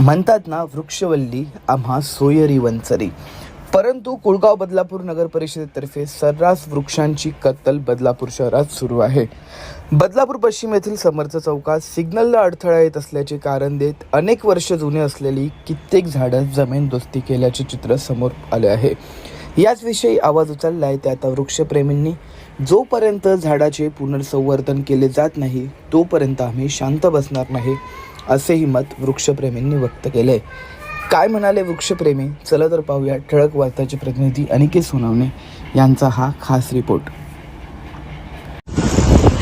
म्हणतात ना वृक्षवल्ली आम्हा सोयरी वंचरी परंतु कुळगाव बदलापूर नगर परिषदेतर्फे सर्रास वृक्षांची कत्तल बदलापूर शहरात सुरू आहे. बदलापूर पश्चिम येथील समर्थ चौकात सिग्नलला अडथळा येत असल्याचे कारण देत अनेक वर्ष जुने असलेली कित्येक झाडं जमीनदोस्ती केल्याचे चित्र समोर आले आहे. याच विषयी आवाज उचललाय ते आता वृक्षप्रेमींनी जोपर्यंत झाडाचे पुनर्संवर्धन केले जात नाही तोपर्यंत आम्ही शांत बसणार नाही असेही मत वृक्षप्रेमींनी व्यक्त केले. काय म्हणाले वृक्षप्रेमी? चला तर पाहूया ठळक वार्ताचे प्रतिनिधी अनिकेत सोनवणे यांचा हा खास रिपोर्ट.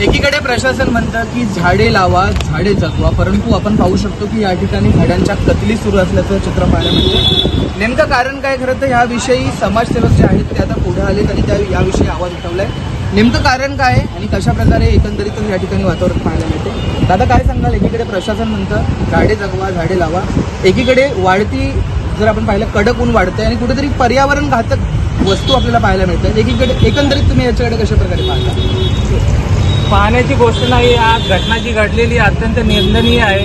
एकीकडे प्रशासन म्हणतं की झाडे लावा झाडे जगवा परंतु आपण पाहू शकतो की या ठिकाणी झाडांच्या कतली सुरू असल्याचं चित्र पाहायला मिळतं नेमकं कारण काय खरं तर ह्याविषयी समाजसेवक जे आहेत ते आता पुढे आलेत आणि त्या याविषयी आवाज उठवलाय. नेमकं कारण काय आहे आणि कशा प्रकारे एकंदरीत या ठिकाणी वातावरण पाहायला मिळते? दादा काय सांगाल? एकीकडे प्रशासन म्हणतं झाडे जगवा झाडे लावा. एकीकडे वाढती जर आपण पाहिलं कडक ऊन वाढतंय आणि कुठेतरी पर्यावरण घातक वस्तू आपल्याला पाहायला मिळतात एकीकडे एकंदरीत तुम्ही याच्याकडे कशा प्रकारे पाहता? पाहण्याची गोष्ट नाही आज घटना जी घडलेली अत्यंत निंदनीय आहे.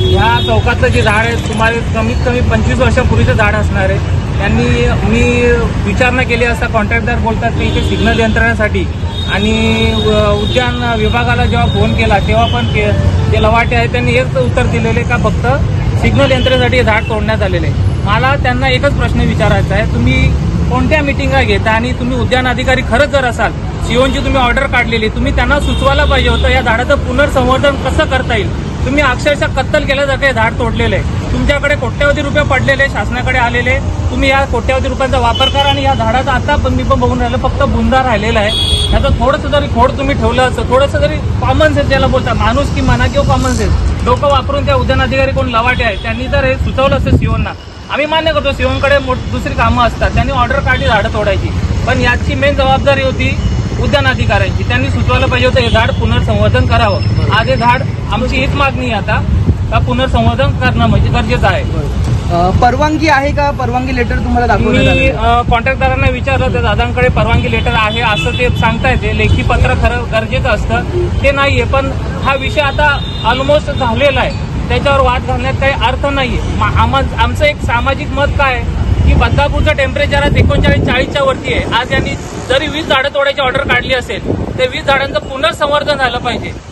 ह्या चौकातलं जे झाड आहे सुमारे कमीत कमी पंचवीस वर्षापूर्वीचं झाड असणार आहे. त्यांनी मी विचारणा केली असता कॉन्ट्रॅक्टदार बोलतात की इथे सिग्नल यंत्रणेसाठी. आणि व- उद्यान विभागाला जेव्हा फोन केला तेव्हा पण ते जे लवाटे आहेत त्यांनी हेच उत्तर दिलेले का फक्त सिग्नल यंत्रणेसाठी झाड तोडण्यात आलेले आहे. मला त्यांना एकच प्रश्न विचारायचा आहे तुम्ही कोणत्या मिटिंगा घेता आणि तुम्ही उद्यान अधिकारी खरंच जर असाल सीओनची तुम्ही ऑर्डर काढलेली तुम्ही त्यांना सुचवायला पाहिजे होतं या झाडाचं पुनर्संवर्धन कसं करता येईल? तुम्ही अक्षरशः कत्तल केल्यासारखं हे झाड तोडलेलं आहे. तुमच्याकडे कोट्यवधी रुपये पडलेले शासनाकडे आलेले तुम्ही या कोट्यवधी रुपयांचा वापर करा आणि या झाडाचा आता पण मी पण बघून राहिलं फक्त बुंदा राहिलेला आहे. त्याचं थोडंसं जरी खोड तुम्ही ठेवलं असं थोडंसं जरी कॉमन सेन्स ज्याला बोलता माणूस की म्हणा किंवा कॉमन सेन्स लोक वापरून त्या उद्यान अधिकारी कोण लवाटे आहेत त्यांनी जर हे सुचवलं असतं सीओना आम्ही मान्य करतो सीओनकडे मोठ दुसरी कामं असतात त्यांनी ऑर्डर काढली झाडं तोडायची. पण याची मेन जबाबदारी होती उद्यान अधिकाऱ्यांची त्यांनी सुचवायला पाहिजे होतं हे झाड पुनर्संवर्धन करावं. आज हे झाड आमची हीच मागणी आहे आता. का पुनर्संवर्धन करणं म्हणजे गरजेचं आहे? परवानगी आहे का? परवानगी लेटर तुम्हाला दाखवण्यात मी आहे? अ, कॉन्ट्रॅक्टदारांना विचारलं तर दादांकडे परवानगी लेटर आहे असं ते सांगता येते लेखी पत्र खरं गरजेचं असतं. ते नाहीये पण हा विषय आता ऑलमोस्ट झालेला आहे. त्याच्यावर वाद घालण्यात काही अर्थ नाहीये. मा- आमा- आमचं एक सामाजिक मत काय आहे? की बदलापूरचं टेम्परेचर आज एकोणचाळीस चाळीसच्या वरती आहे. आज यांनी जरी वीस झाडं तोडायची ऑर्डर काढली असेल तर वीस झाडांचं पुनर्संवर्धन झालं पाहिजे.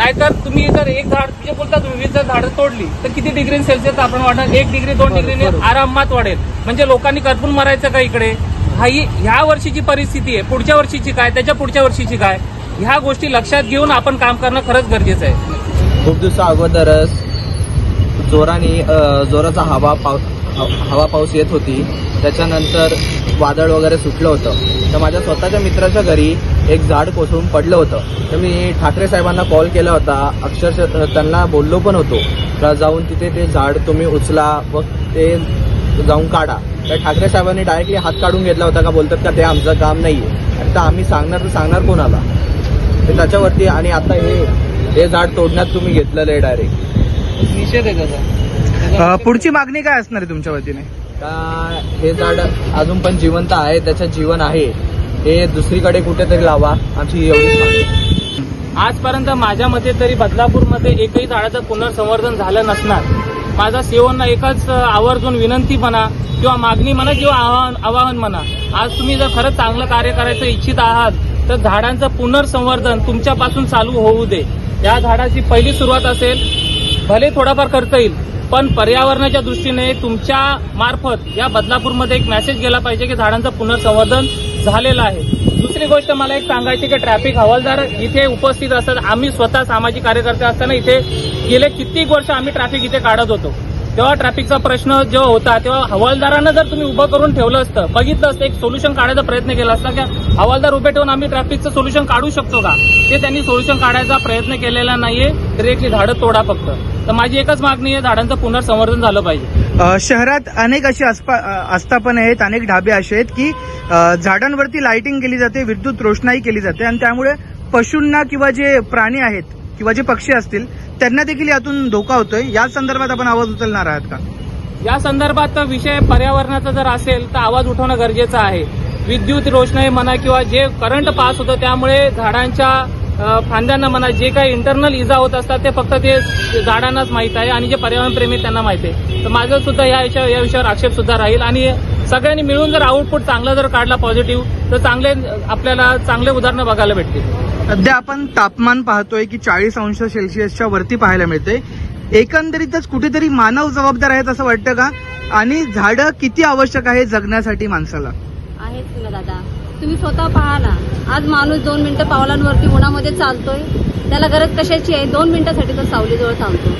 नाहीतर तुम्ही जर एक झाड जे बोलता तुम्ही वीस जर झाडं तोडली तर किती डिग्री सेल्सिअस आपण वाढणार? एक डिग्री दोन डिग्रीने आरामात वाढेल. म्हणजे लोकांनी करपून मरायचं का इकडे? हा ही ह्या वर्षीची परिस्थिती आहे पुढच्या वर्षीची काय त्याच्या पुढच्या वर्षीची काय? ह्या गोष्टी लक्षात घेऊन आपण काम करणं खरंच गरजेचं आहे. खूप दिवसा अगोदरच जोराने जोराचा हवा पाव हवा पाऊस येत होती. त्याच्यानंतर वादळ वगैरे सुटलं होतं. तर माझ्या स्वतःच्या मित्राच्या घरी एक झाड कोसळून पडलं होतं. तर मी ठाकरे साहेबांना कॉल केला होता. अक्षरशः त्यांना बोललो पण होतो. का जाऊन तिथे ते झाड तुम्ही उचला व ते जाऊन काढा. तर ठाकरे साहेबांनी डायरेक्टली हात काढून घेतला होता का बोलतात का ते आमचं काम नाही आहे तर आम्ही सांगणार तर सांगणार कोणाला? तर त्याच्यावरती आणि आता हे हे झाड तोडण्यात तुम्ही घेतलेलं आहे डायरेक्ट निषेध आहे त्याचा. पुढची मागणी काय असणार आहे तुमच्या वतीने? का हे झाड अजून पण जिवंत आहे त्याच्यात जीवन आहे. हे दुसरीकडे कुठेतरी लावा आमची एवढीच मागणी आजपर्यंत माझ्या मते तरी बदलापूरमध्ये एकही झाडाचं पुनर्संवर्धन झालं नसणार. माझा सेवांना एकच आवर्जून विनंती म्हणा किंवा मागणी म्हणा किंवा आवाहन आवाहन म्हणा. आज तुम्ही जर खरंच चांगलं कार्य करायचं इच्छित आहात तर झाडांचं पुनर्संवर्धन तुमच्यापासून चालू होऊ दे. या झाडाची पहिली सुरुवात असेल भले थोडाफार खर्च येईल पण पर्यावरणाच्या दृष्टीने तुमच्या मार्फत या बदलापूरमध्ये एक मेसेज गेला पाहिजे की झाडांचं पुनर्संवर्धन झालेला आहे. दुसरी गोष्ट मला एक सांगायची की ट्रॅफिक हवालदार इथे उपस्थित असतात. आम्ही स्वतः सामाजिक कार्यकर्ते असताना इथे गेले कित्येक वर्ष आम्ही ट्रॅफिक इथे काढत होतो. तेव्हा ट्रॅफिकचा प्रश्न जेव्हा होता तेव्हा हवालदारांना जर तुम्ही उभं करून ठेवलं असतं बघितलं असतं एक सोल्युशन काढायचा प्रयत्न केला असता की हवालदार उभे ठेवून आम्ही ट्रॅफिकचं सोल्युशन काढू शकतो का? ते त्यांनी सोल्युशन काढायचा प्रयत्न केलेला नाहीये. डिरेक्टली झाडं तोडा फक्त. तर माझी एकच मागणी आहे झाडांचं पुनर्संवर्धन झालं पाहिजे. अ, शहरात अनेक अशी आस्थापने आहेत अनेक ढाबे असे आहेत की अ, झाडांवरती लाइटिंग केली जाते विद्युत रोषणाई केली जाते आणि त्यामुळे पशूंना किंवा जे प्राणी आहेत किंवा जे पक्षी असतील त्यांना देखील यातून धोका होतोय. या संदर्भात आपण आवाज उचलणार आहात का? या संदर्भात विषय पर्यावरणाचा जर असेल तर आवाज उठवणं गरजेचं आहे. विद्युत रोषणाई म्हणा किंवा जे करंट पास होतं त्यामुळे झाडांच्या फांद्यांना म्हणा जे काही इंटरनल इजा होत असतात ते फक्त ते झाडांनाच माहीत आहे आणि जे पर्यावरणप्रेमी आहेत त्यांना माहिती आहे. तर माझं सुद्धा या विषया या विषयावर आक्षेप सुद्धा राहील आणि सगळ्यांनी मिळून जर आउटपुट चांगला जर काढला पॉझिटिव्ह तर चांगले आपल्याला चांगले उदाहरणं बघायला भेटतील. सध्या आपण तापमान पाहतोय की चाळीस अंश सेल्सिअसच्या वरती पाहायला मिळते एकंदरीतच कुठेतरी मानव जबाबदार आहेत असं वाटतं का? आणि झाडं किती आवश्यक आहे जगण्यासाठी माणसाला? आहेच ना दादा? तुम्ही स्वतः पहा ना आज माणूस दोन मिनिटं पावलांवरती उन्हामध्ये चालतोय. त्याला गरज कशाची आहे? दोन मिनिटासाठी तो सावलीजवळ थांबतो.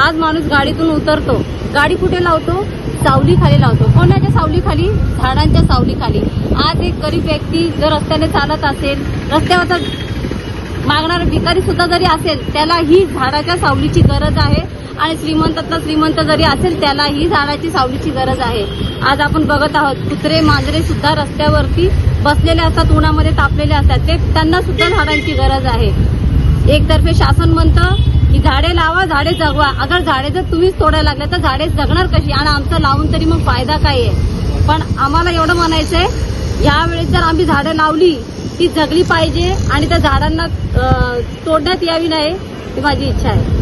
आज माणूस गाडीतून उतरतो. गाडी कुठे लावतो? सावली खाली लावतो. कोणाच्या सावली खाली झाडांच्या सावली खाली आज एक गरीब व्यक्ती जर रस्त्याने चालत असेल रस्त्यावर मागणारा भिकारी सुद्धा जरी असेल त्याला ही झाडाच्या सावलीची गरज आहे. आणि श्रीमंतातला श्रीमंत जरी असेल त्याला ही झाडाची सावलीची गरज आहे. आज आपण बघत आहोत कुत्रे मांजरे सुद्धा रस्त्यावरती बसलेले असतात उन्हामध्ये तापलेले असतात. ते त्यांना सुद्धा झाडांची गरज आहे. एकतर्फे शासन म्हणतं की झाडे लावा झाडे जगवा. अगर झाडे जर तुम्हीच तोडायला लागले तर झाडे जगणार कशी? आणि आमचं लावून तरी मग फायदा काय आहे? पण आम्हाला एवढं म्हणायचंय यावेळेस जर आम्ही झाडं लावली ती जगली पाहिजे आणि त्या झाडांना तोडण्यात यावी नाही ही माझी इच्छा आहे.